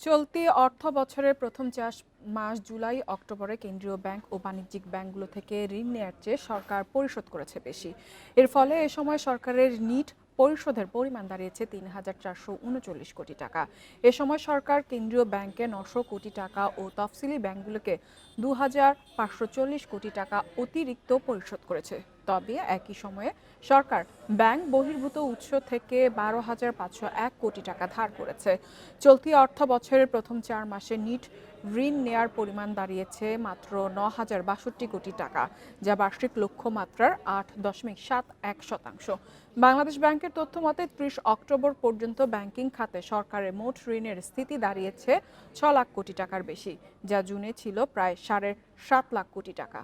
চলতি অর্থ বছরের প্রথম চাষ মাস জুলাই, অক্টোবরে কেন্দ্রীয় ব্যাংক ও বাণিজ্যিক ব্যাংকগুলো থেকে ঋণ নেয়ার চেয়ে সরকার পরিশোধ করেছে বেশি। এর ফলে এ সময় সরকারের নিট পরিশোধের পরিমাণ দাঁড়িয়েছে তিন হাজার চারশো উনচল্লিশ কোটি টাকা। এ সময় সরকার কেন্দ্রীয় ব্যাংকে নশো কোটি টাকা ও তফসিলি ব্যাংকগুলোকে দু হাজার পাঁচশো চল্লিশ কোটি টাকা অতিরিক্ত পরিশোধ করেছে। তবে একই সময়ে সরকার ব্যাংক বহির্ভূত উৎস থেকে বারো হাজার পাঁচশো এক কোটি টাকা ধার করেছে। চলতি অর্থ বছরের প্রথম চার মাসে নিট ঋণ নেয়ার পরিমাণ দাঁড়িয়েছে মাত্র ন হাজার বাষট্টি কোটি টাকা, যা বার্ষিক লক্ষ্যমাত্রার আট দশমিক সাত এক শতাংশ। বাংলাদেশ ব্যাংকের তথ্য মতে, ত্রিশ অক্টোবর পর্যন্ত ব্যাংকিং খাতে সরকারের মোট ঋণের স্থিতি দাঁড়িয়েছে ছ লাখ কোটি টাকার বেশি, যা জুনে ছিল প্রায় সাড়ে সাত লাখ কোটি টাকা।